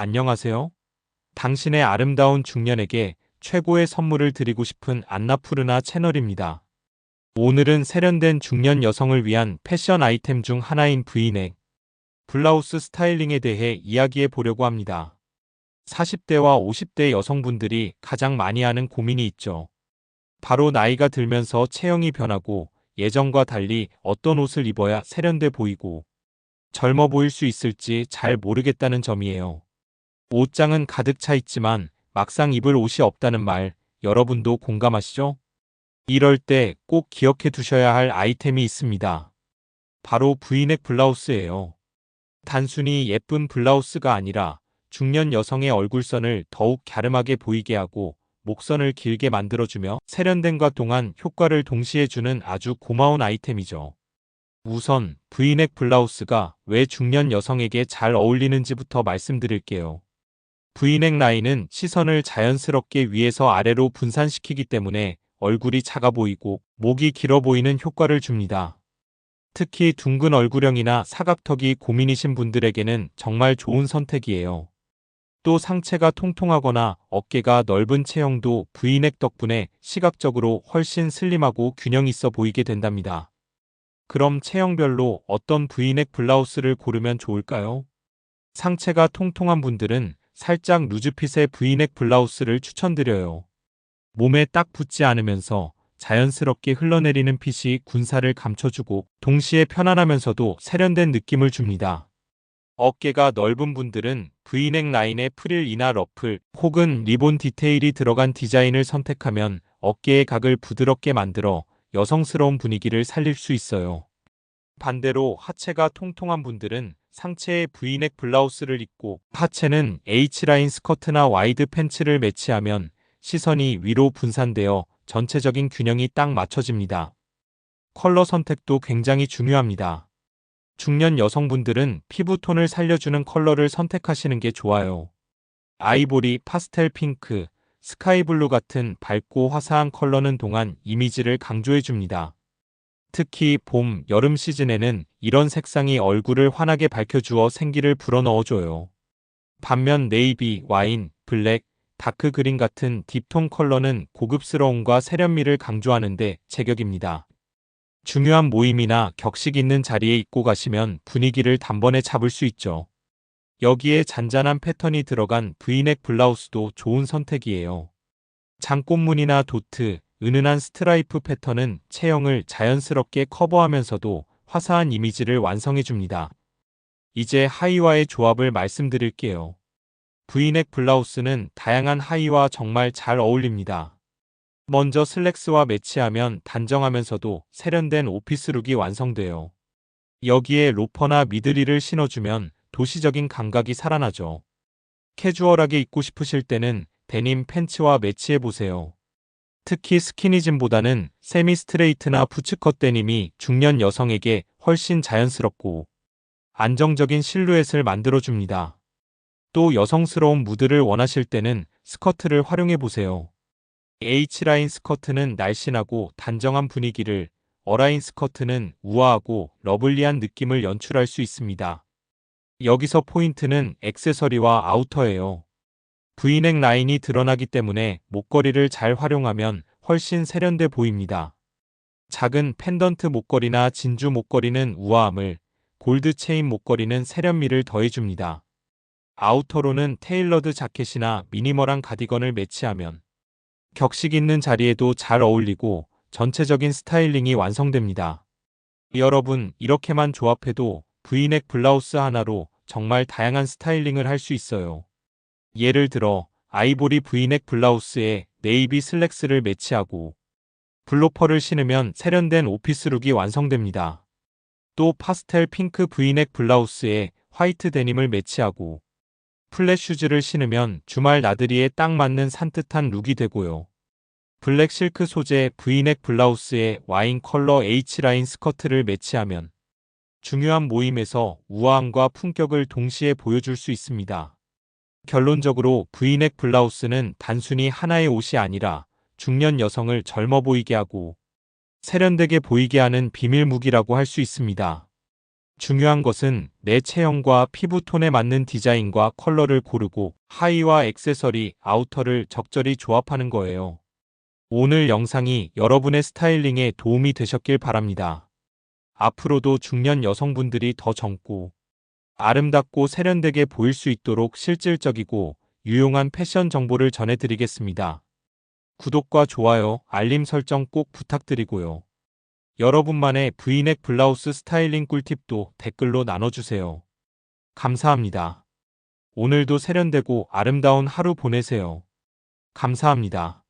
안녕하세요. 당신의 아름다운 중년에게 최고의 선물을 드리고 싶은 안나푸르나 채널입니다. 오늘은 세련된 중년 여성을 위한 패션 아이템 중 하나인 브이넥, 블라우스 스타일링에 대해 이야기해 보려고 합니다. 40대와 50대 여성분들이 가장 많이 하는 고민이 있죠. 바로 나이가 들면서 체형이 변하고 예전과 달리 어떤 옷을 입어야 세련돼 보이고 젊어 보일 수 있을지 잘 모르겠다는 점이에요. 옷장은 가득 차 있지만 막상 입을 옷이 없다는 말 여러분도 공감하시죠? 이럴 때 꼭 기억해 두셔야 할 아이템이 있습니다. 바로 브이넥 블라우스예요. 단순히 예쁜 블라우스가 아니라 중년 여성의 얼굴선을 더욱 갸름하게 보이게 하고 목선을 길게 만들어주며 세련됨과 동안 효과를 동시에 주는 아주 고마운 아이템이죠. 우선 브이넥 블라우스가 왜 중년 여성에게 잘 어울리는지부터 말씀드릴게요. 브이넥 라인은 시선을 자연스럽게 위에서 아래로 분산시키기 때문에 얼굴이 작아 보이고 목이 길어 보이는 효과를 줍니다. 특히 둥근 얼굴형이나 사각턱이 고민이신 분들에게는 정말 좋은 선택이에요. 또 상체가 통통하거나 어깨가 넓은 체형도 브이넥 덕분에 시각적으로 훨씬 슬림하고 균형 있어 보이게 된답니다. 그럼 체형별로 어떤 브이넥 블라우스를 고르면 좋을까요? 상체가 통통한 분들은 살짝 루즈핏의 브이넥 블라우스를 추천드려요. 몸에 딱 붙지 않으면서 자연스럽게 흘러내리는 핏이 군살을 감춰주고 동시에 편안하면서도 세련된 느낌을 줍니다. 어깨가 넓은 분들은 브이넥 라인에 프릴이나 러플 혹은 리본 디테일이 들어간 디자인을 선택하면 어깨의 각을 부드럽게 만들어 여성스러운 분위기를 살릴 수 있어요. 반대로 하체가 통통한 분들은 상체에 브이넥 블라우스를 입고 하체는 H라인 스커트나 와이드 팬츠를 매치하면 시선이 위로 분산되어 전체적인 균형이 딱 맞춰집니다. 컬러 선택도 굉장히 중요합니다. 중년 여성분들은 피부톤을 살려주는 컬러를 선택하시는 게 좋아요. 아이보리, 파스텔 핑크, 스카이 블루 같은 밝고 화사한 컬러는 동안 이미지를 강조해줍니다. 특히 봄, 여름 시즌에는 이런 색상이 얼굴을 환하게 밝혀주어 생기를 불어넣어줘요. 반면 네이비, 와인, 블랙, 다크 그린 같은 딥톤 컬러는 고급스러움과 세련미를 강조하는데 제격입니다. 중요한 모임이나 격식 있는 자리에 입고 가시면 분위기를 단번에 잡을 수 있죠. 여기에 잔잔한 패턴이 들어간 브이넥 블라우스도 좋은 선택이에요. 장꽃무늬나 도트, 은은한 스트라이프 패턴은 체형을 자연스럽게 커버하면서도 화사한 이미지를 완성해줍니다. 이제 하의와의 조합을 말씀드릴게요. 브이넥 블라우스는 다양한 하의와 정말 잘 어울립니다. 먼저 슬랙스와 매치하면 단정하면서도 세련된 오피스룩이 완성돼요. 여기에 로퍼나 미드리를 신어주면 도시적인 감각이 살아나죠. 캐주얼하게 입고 싶으실 때는 데님 팬츠와 매치해보세요. 특히 스키니진보다는 세미 스트레이트나 부츠컷 데님이 중년 여성에게 훨씬 자연스럽고 안정적인 실루엣을 만들어줍니다. 또 여성스러운 무드를 원하실 때는 스커트를 활용해보세요. H라인 스커트는 날씬하고 단정한 분위기를, 어라인 스커트는 우아하고 러블리한 느낌을 연출할 수 있습니다. 여기서 포인트는 액세서리와 아우터예요. 브이넥 라인이 드러나기 때문에 목걸이를 잘 활용하면 훨씬 세련돼 보입니다. 작은 펜던트 목걸이나 진주 목걸이는 우아함을, 골드 체인 목걸이는 세련미를 더해줍니다. 아우터로는 테일러드 자켓이나 미니멀한 가디건을 매치하면 격식 있는 자리에도 잘 어울리고 전체적인 스타일링이 완성됩니다. 여러분, 이렇게만 조합해도 브이넥 블라우스 하나로 정말 다양한 스타일링을 할 수 있어요. 예를 들어, 아이보리 브이넥 블라우스에 네이비 슬랙스를 매치하고 블로퍼를 신으면 세련된 오피스룩이 완성됩니다. 또 파스텔 핑크 브이넥 블라우스에 화이트 데님을 매치하고 플랫 슈즈를 신으면 주말 나들이에 딱 맞는 산뜻한 룩이 되고요. 블랙 실크 소재 브이넥 블라우스에 와인 컬러 H라인 스커트를 매치하면 중요한 모임에서 우아함과 품격을 동시에 보여줄 수 있습니다. 결론적으로 브이넥 블라우스는 단순히 하나의 옷이 아니라 중년 여성을 젊어 보이게 하고 세련되게 보이게 하는 비밀 무기라고 할 수 있습니다. 중요한 것은 내 체형과 피부톤에 맞는 디자인과 컬러를 고르고 하의와 액세서리, 아우터를 적절히 조합하는 거예요. 오늘 영상이 여러분의 스타일링에 도움이 되셨길 바랍니다. 앞으로도 중년 여성분들이 더 젊고 아름답고 세련되게 보일 수 있도록 실질적이고 유용한 패션 정보를 전해드리겠습니다. 구독과 좋아요, 알림 설정 꼭 부탁드리고요. 여러분만의 브이넥 블라우스 스타일링 꿀팁도 댓글로 나눠주세요. 감사합니다. 오늘도 세련되고 아름다운 하루 보내세요. 감사합니다.